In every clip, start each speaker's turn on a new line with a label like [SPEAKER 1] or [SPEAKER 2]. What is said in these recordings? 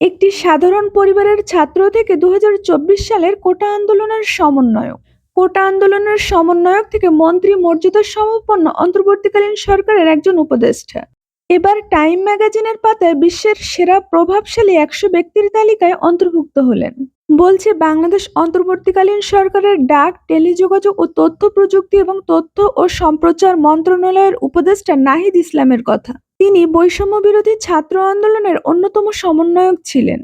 [SPEAKER 1] একটি সাধারণ পরিবারের ছাত্র থেকে দু হাজার চব্বিশ সালের কোটা আন্দোলনের সমন্বয়ক। কোটা আন্দোলনের সমন্বয়ক থেকে মন্ত্রী মর্যাদা সমপন্ন অন্তর্বর্তীকালীন সরকারের একজন উপদেষ্টা। এবার টাইম ম্যাগাজিনের পাতায় বিশ্বের সেরা প্রভাবশালী একশো ব্যক্তির তালিকায় অন্তর্ভুক্ত হলেন। বলছে, বাংলাদেশ অন্তর্বর্তীকালীন সরকারের ডাক, টেলিযোগাযোগ ও তথ্য প্রযুক্তি এবং তথ্য ও সম্প্রচার মন্ত্রণালয়ের উপদেষ্টা নাহিদ ইসলামের কথা। তিনি বৈষম্য বিরোধী ছাত্র আন্দোলনের অন্যতম সমন্বয়ক ছিলেন।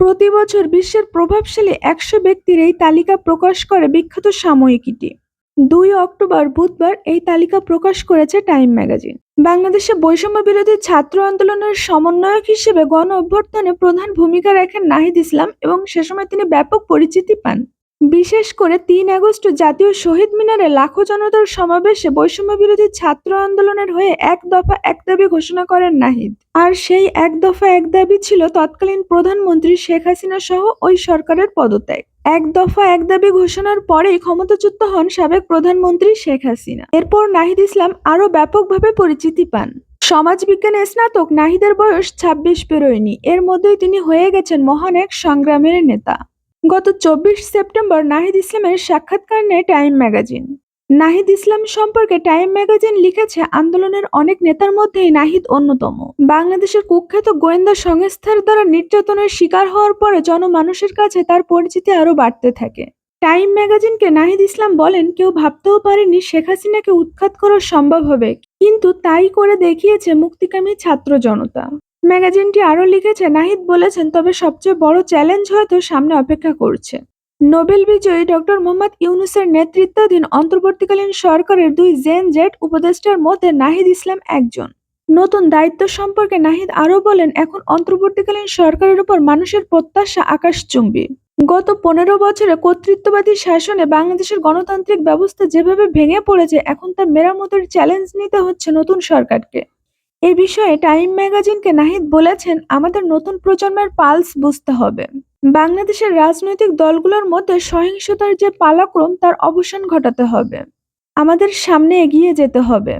[SPEAKER 1] প্রতি বছর বিশ্বের প্রভাবশালী একশো ব্যক্তির এই তালিকা প্রকাশ করে বিখ্যাত সাময়িকীটি। দুই অক্টোবর বুধবার এই তালিকা প্রকাশ করেছে টাইম ম্যাগাজিন। বাংলাদেশে বৈষম্য বিরোধী ছাত্র আন্দোলনের সমন্বয়ক হিসেবে গণ অভ্যর্থনে প্রধান ভূমিকা রাখেন নাহিদ ইসলাম এবং সে সময় তিনি ব্যাপক পরিচিতি পান। বিশেষ করে তিন আগস্ট জাতীয় শহীদ মিনারে লাখো জনতার সমাবেশে বৈষম্য বিরোধী ছাত্র আন্দোলনের হয়ে এক দফা এক দাবি ঘোষণা করেন নাহিদ। আর সেই এক দফা এক দাবি ছিল তৎকালীন প্রধানমন্ত্রী শেখ হাসিনা সহ ওই সরকারের পদত্যাগ। এক দফা এক দাবি ঘোষণার পরেই ক্ষমতাচ্যুত হন সাবেক প্রধানমন্ত্রী শেখ হাসিনা। এরপর নাহিদ ইসলাম আরও ব্যাপকভাবে পরিচিতি পান। সমাজবিজ্ঞানে স্নাতক, নাহিদের বয়স ছাব্বিশ পেরোয়নি। এর মধ্যেই তিনি হয়ে গেছেন মহান এক সংগ্রামের নেতা। গত চব্বিশ সেপ্টেম্বর নাহিদ ইসলামের সাক্ষাৎকার নেয় টাইম ম্যাগাজিন। নাহিদ ইসলাম সম্পর্কে টাইম ম্যাগাজিন লিখেছে, আন্দোলনের অনেক নেতার মধ্যেই নাহিদ অন্যতম। বাংলাদেশের কুখ্যাত গোয়েন্দা সংস্থার দ্বারা নির্যাতনের শিকার হওয়ার পরে জনমানুষের কাছে তার পরিচিতি আরও বাড়তে থাকে। টাইম ম্যাগাজিনকে নাহিদ ইসলাম বলেন, কেউ ভাবতেও পারেনি শেখ হাসিনাকে উৎখাত করা সম্ভব হবে, কিন্তু তাই করে দেখিয়েছে মুক্তিকামী ছাত্র জনতা। ম্যাগাজিনটি আরও লিখেছে, নাহিদ বলেছেন, তবে সবচেয়ে বড় চ্যালেঞ্জ হয়তো সামনে অপেক্ষা করছে। নোবেল বিজয়ী ডক্টর মোহাম্মদ ইউনুসের নেতৃত্বাধীন অন্তর্বর্তীকালীন সরকারের দুই জেন জেট উপদেষ্টার মধ্যে নাহিদ ইসলাম একজন। নতুন দায়িত্ব সম্পর্কে নাহিদ আরও বলেন, এখন অন্তর্বর্তীকালীন সরকারের উপর মানুষের প্রত্যাশা আকাশচুম্বী। গত পনেরো বছরে কর্তৃত্ববাদী শাসনে বাংলাদেশের গণতান্ত্রিক ব্যবস্থা যেভাবে ভেঙে পড়েছে, এখন তা মেরামতের চ্যালেঞ্জ নিতে হচ্ছে নতুন সরকারকে। এ বিষয়ে টাইম ম্যাগাজিনকে নাহিদ বলেছেন, আমাদের নতুন প্রজন্মের পালস বুঝতে হবে। বাংলাদেশের রাজনৈতিক দলগুলোর মধ্যে সহিংসতার যে পালাক্রম, তার অবসান ঘটাতে হবে। আমাদের সামনে এগিয়ে যেতে হবে।